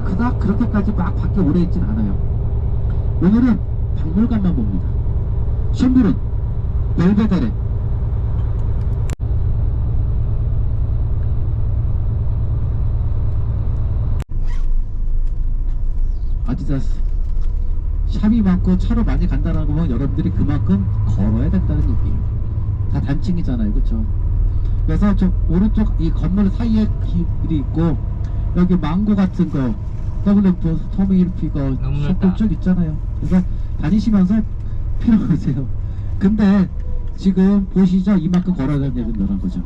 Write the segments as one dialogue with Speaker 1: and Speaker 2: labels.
Speaker 1: 그닥 그렇게까지 막 밖에 오래 있진 않아요. 오늘은 박물관만 봅니다. 신부는 벨베데레. 아디다스. 샵이 많고 차로 많이 간다는 거면 여러분들이 그만큼 걸어야 된다는 얘기예요. 다 단층이잖아요, 그렇죠? 그래서 저 오른쪽 이 건물 사이에 길이 있고 여기 망고 같은 거 토미힐피거
Speaker 2: 너무
Speaker 1: 숍들
Speaker 2: 넓다.
Speaker 1: 쭉 있잖아요. 그래서 다니시면서 필요하세요. 근데 지금 보시죠 이만큼 걸어야 된다는 거죠.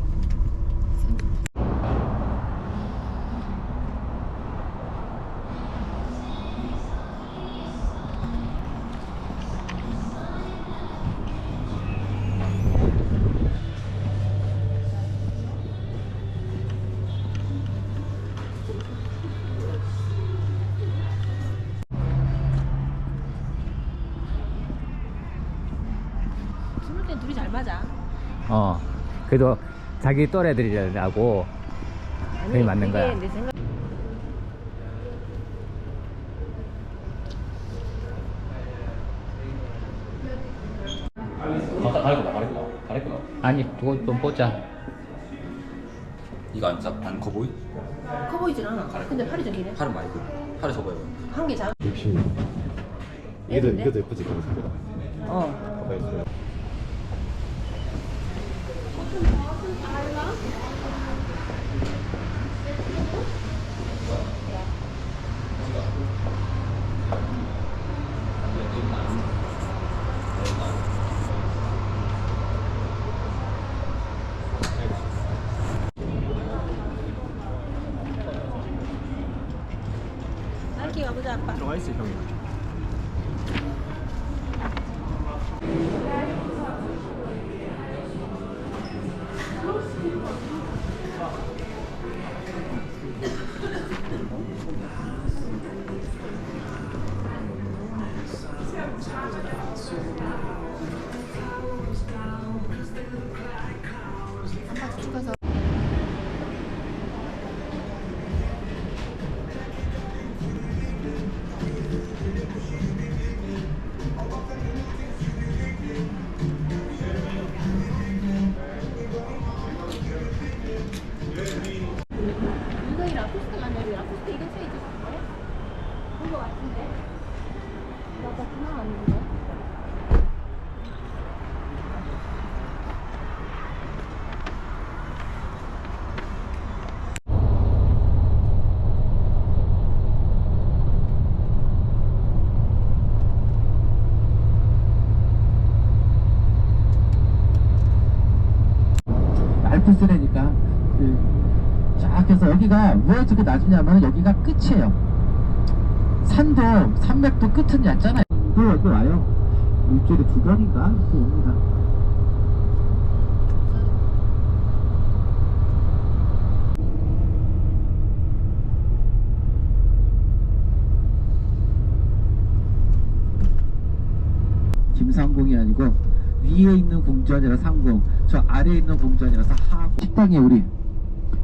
Speaker 3: 잘 맞아.
Speaker 2: 어 그래도 자기 또래들이라고 그게 맞는 거야.
Speaker 3: 내 생각.
Speaker 4: 가다 가리구나 가리구나 가리구나
Speaker 2: 아니 두고 좀 보자
Speaker 4: 이거 안, 짜- 안 커보이?
Speaker 3: 커 보이진 않아. 근데 팔이 좀 기네.
Speaker 4: 팔은 많이 크 팔에 접어요
Speaker 3: 한 개 작.
Speaker 5: 욕심이 이게 더 이게 더 예쁘지 그래서
Speaker 3: 어.
Speaker 5: 있어요. 들어가 있어 형이
Speaker 1: 알프스래니까 그쫙 해서 여기가 왜 저렇게 낮으냐면 여기가 끝이에요. 산도 산맥도 끝은 얕잖아요. 또 여기 와요. 일주일에 두 번인가 또 옵니다. 김상궁이 아니고 위에 있는 궁전이라 상궁, 저 아래에 있는 궁전이라서 하궁. 식당에 우리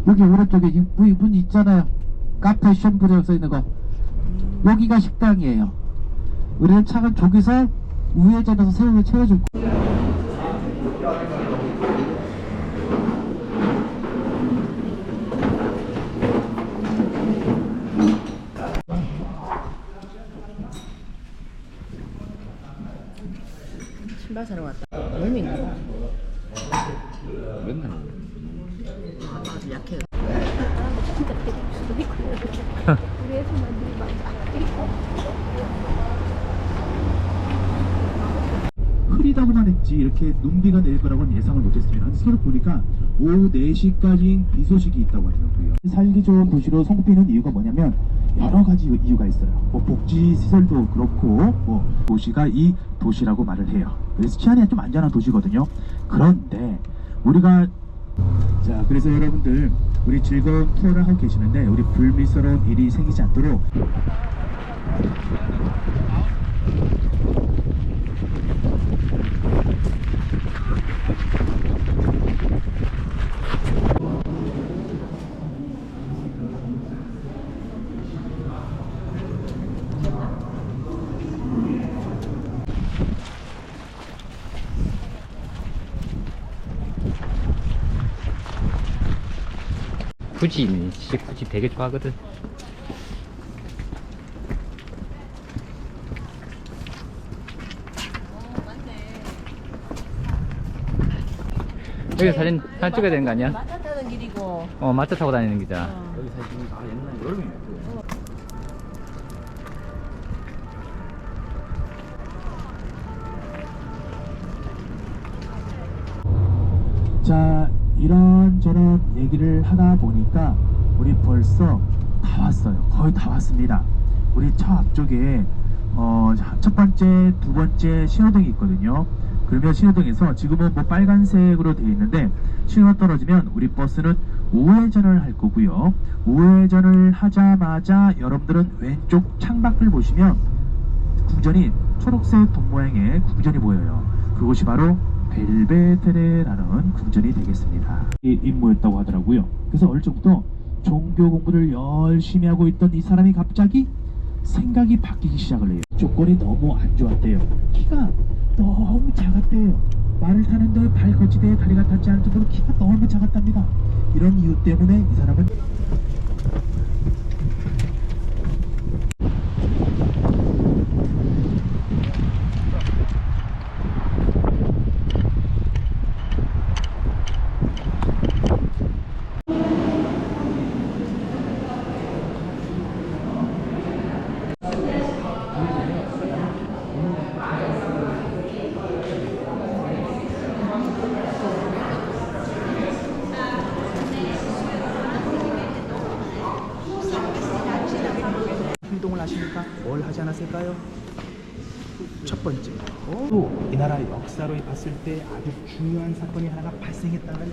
Speaker 1: 여기 오른쪽에 이- 문, 문 있잖아요. 카페 쉔브레 써 있는 거. 여기가 식당이에요. 우리는 차가 저기서 우회전해서 새우를 채워줄 거.
Speaker 3: 신발 사러 왔다. 멀미인가 봐.
Speaker 4: 맨날
Speaker 3: 약해. 우리 애들 만들이 맞아.
Speaker 6: 했지 이렇게 눈비가 내릴 거라고는 예상을 못했습니다. 스케줄 보니까 오후 4시까지 비 소식이 있다고 하더라고요. 살기 좋은 도시로 손꼽히는 이유가 뭐냐면 여러 가지 이유가 있어요. 뭐 복지 시설도 그렇고 뭐 도시가 이 도시라고 말을 해요. 그래서 치안이 좀 안전한 도시거든요. 그런데 우리가 자 그래서 여러분들 우리 즐거운 투어를 하고 계시는데 우리 불미스러운 일이 생기지 않도록
Speaker 2: 굳이 있네. 굳이 되게 좋아하거든. 여기 사진 사진 찍어야 되는 거 아니야?
Speaker 3: 마차 타는 길이고.
Speaker 2: 어 마차 타고 다니는 기잖아
Speaker 4: 여기 사진 아 옛날 여름이네.
Speaker 6: 자 이런저런 얘기를 하다 보니까 우리 벌써 다 왔어요 거의 다 왔습니다 우리 차 앞쪽에 어, 첫 번째 두 번째 신호등이 있거든요 그러면 신호등에서 지금은 뭐 빨간색으로 되어 있는데 신호 떨어지면 우리 버스는 우회전을 할 거고요 우회전을 하자마자 여러분들은 왼쪽 창밖을 보시면 궁전이 초록색 돈 모양의 궁전이 보여요. 그곳이 바로 벨베테레라는 궁전이 되겠습니다. 이 임무였다고 하더라고요. 그래서 어릴 적부터 종교 공부를 열심히 하고 있던 이 사람이 갑자기 생각이 바뀌기 시작을 해요. 조건이 너무 안 좋았대요. 키가 너무 작았대요. 말을 타는데 발 거치대에 다리가 닿지 않을 정도로 키가 너무 작았답니다. 이런 이유 때문에 이 사람은 행동을 하시니까 뭘 하지 않았을까요? 첫 번째, 또 이 나라 역사로 봤을 때 아주 중요한 사건이 하나가 발생했다는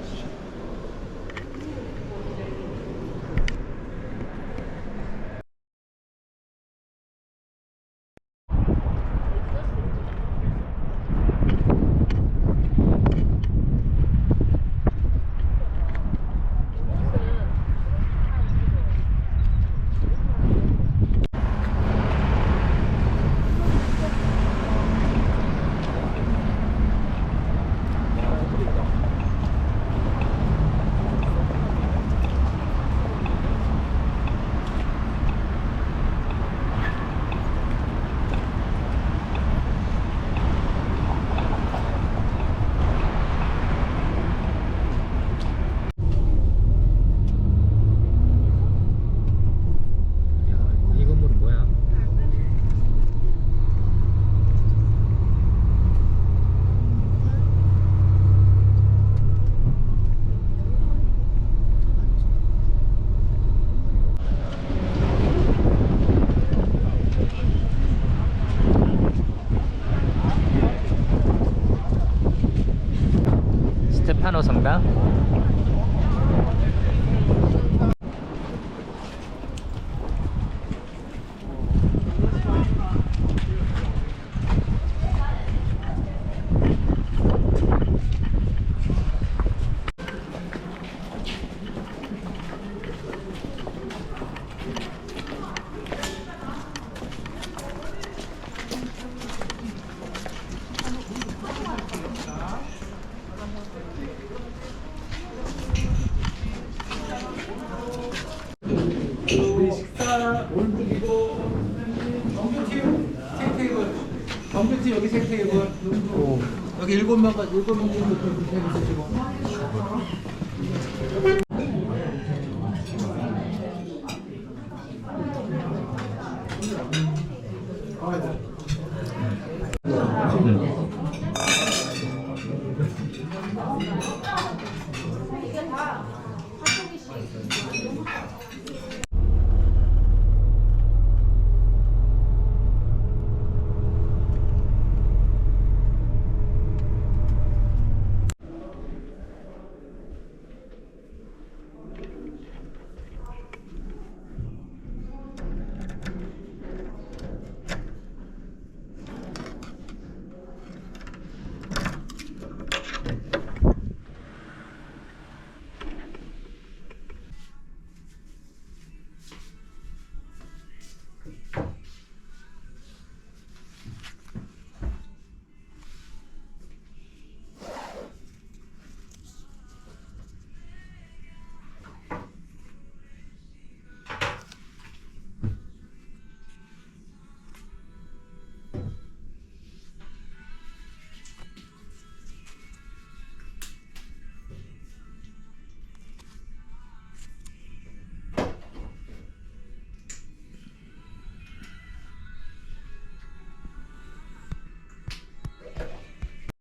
Speaker 2: 야, 이 건물은 뭐야? 스테
Speaker 1: 컴퓨터 여기 세 테이블. 여기 일곱 명, 일곱 명 정도 테이블 쓰시고.